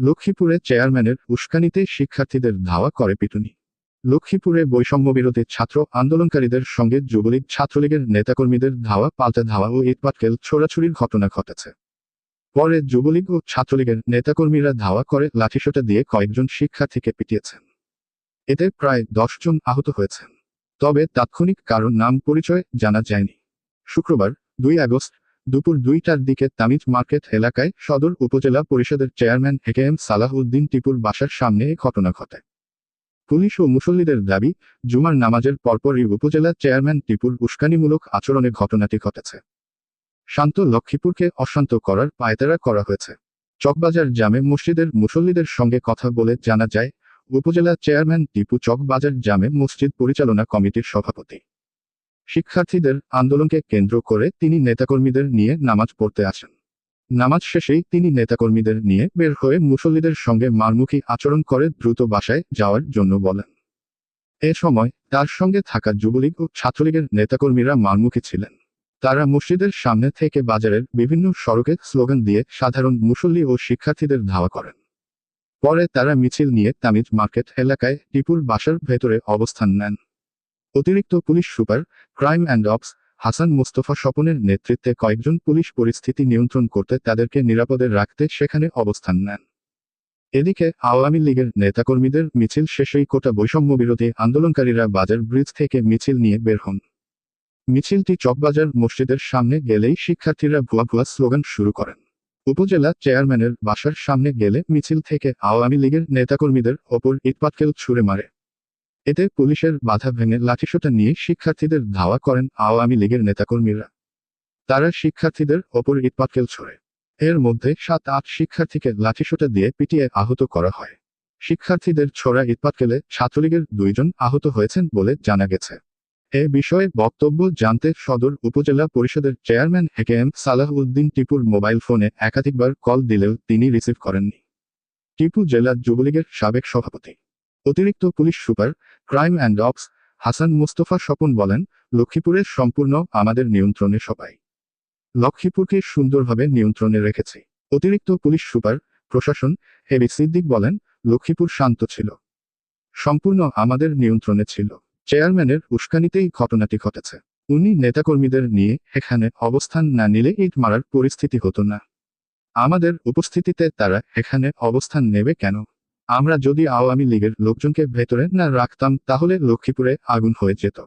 লক্ষ্মীপুরে চেয়ারম্যানের উস্কানিতে শিক্ষার্থীদের ধাওয়া করে পিটুনি। লক্ষ্মীপুরে বৈষম্য বিরোধী ছাত্র আন্দোলনকারীদের সঙ্গে যুবলীগ ছাত্রলীগের নেতাকর্মীদের ধাওয়া, পাল্টা ধাওয়া ও ইটপাটকেল ছোড়াছুরির ঘটনা ঘটেছে। পরে যুবলীগ ও ছাত্রলীগের নেতাকর্মীরা ধাওয়া করে লাঠিসোঁটা দিয়ে কয়েকজন শিক্ষার্থীকে পিটিয়েছেন। এতে প্রায় জন আহত হয়েছেন। তবে তাৎক্ষণিক কারণ নাম পরিচয় জানা যায়নি। শুক্রবার, দুই আগস্ট দুপুর দুইটার দিকে তামিজ মার্কেট এলাকায় সদর উপজেলা পরিষদের chairman A K M Salah Uddin টিপুর বাসার সামনে এই ঘটনা ঘটে। পুলিশ ও মুসল্লিদের দাবি, জুমার নামাজের পরপরই উপজেলা চেয়ারম্যান টিপুর উস্কানিমূলক আচরণে ঘটনাটি ঘটেছে। শান্ত লক্ষ্মীপুরকে অশান্ত করার পায়তারা করা হয়েছে। চকবাজার জামে মসজিদের মুসল্লিদের সঙ্গে কথা বলে জানা যায়, উপজেলা চেয়ারম্যান টিপু চকবাজার জামে মসজিদ পরিচালনা কমিটির সভাপতি। শিক্ষার্থীদের আন্দোলনকে কেন্দ্র করে তিনি নেতাকর্মীদের নিয়ে নামাজ পড়তে আসেন। নামাজ শেষেই তিনি নেতাকর্মীদের নিয়ে বের হয়ে মুসল্লিদের সঙ্গে মারমুখী আচরণ করে দ্রুত বাসায় যাওয়ার জন্য বলেন। এ সময় তার সঙ্গে থাকা যুবলীগ ও ছাত্রলীগের নেতাকর্মীরা মারমুখী ছিলেন। তারা মসজিদের সামনে থেকে বাজারের বিভিন্ন সড়কে স্লোগান দিয়ে সাধারণ মুসল্লি ও শিক্ষার্থীদের ধাওয়া করেন। পরে তারা মিছিল নিয়ে তামিজ মার্কেট এলাকায় টিপুর বাসার ভেতরে অবস্থান নেন। অতিরিক্ত police super, crime and ops, Hasan Mustafa স্বপনের নেতৃত্বে কয়েকজন পুলিশ পরিস্থিতি নিয়ন্ত্রণ করতে তাদেরকে নিরাপদে রাখতে সেখানে অবস্থান নেন। এদিকে, আওয়ামী লীগের নেতাকর্মীদের মিছিল শেষেই কোটা বৈষম্য বিরোধী আন্দোলনকারীরা বাজার ব্রিজ থেকে মিছিল নিয়ে বের হন। মিছিলটি চকবাজার মসজিদের সামনে গেলেই শিক্ষার্থীরা ভুয়া ভুয়া স্লোগান শুরু করেন। উপজেলা চেয়ারম্যানের বাসার সামনে গেলে মিছিল থেকে আওয়ামী লীগের নেতাকর্মীদের ওপর ইটপাটকেল ছুড়ে মারে। এতে পুলিশের বাধা ভেঙে লাঠিসোঁটা নিয়ে শিক্ষার্থীদের ধাওয়া করেন আওয়ামী লীগের নেতাকর্মীরা। তারা শিক্ষার্থীদের ওপর ইটপাটকেল ছোড়ে। এর মধ্যে সাত আট শিক্ষার্থীকে লাঠিসোঁটা দিয়ে পিটিয়ে আহত করা হয়। শিক্ষার্থীদের ছোড়া ইটপাটকেলে ছাত্রলীগের দুইজন আহত হয়েছেন বলে জানা গেছে। এ বিষয়ে বক্তব্য জানতে সদর উপজেলা পরিষদের chairman A K M Salah Uddin টিপুর mobile ফোনে একাধিকবার কল দিলেও তিনি রিসিভ করেননি। টিপু জেলা যুবলীগের সাবেক সভাপতি। অতিরিক্ত police super, crime and ops, Hasan Mustafa Swapan বলেন, লক্ষ্মীপুরের সম্পূর্ণ আমাদের নিয়ন্ত্রণে সবাই। লক্ষ্মীপুরকে সুন্দরভাবে নিয়ন্ত্রণে রেখেছি। অতিরিক্ত পুলিশ সুপার, প্রশাসন, হেবি সিদ্দিক বলেন, লক্ষ্মীপুর শান্ত ছিল। সম্পূর্ণ আমাদের নিয়ন্ত্রণে ছিল। চেয়ারম্যানের উস্কানিতেই ঘটনাটি ঘটেছে। উনি নেতাকর্মীদের নিয়ে এখানে অবস্থান না নিলে ইট মারার পরিস্থিতি হতো না। আমাদের উপস্থিতিতে তারা এখানে অবস্থান নেবে কেন? আমরা যদি আওয়ামী লীগের লোকজনকে ভেতরে না রাখতাম তাহলে লক্ষ্মীপুরে আগুন হয়ে যেত।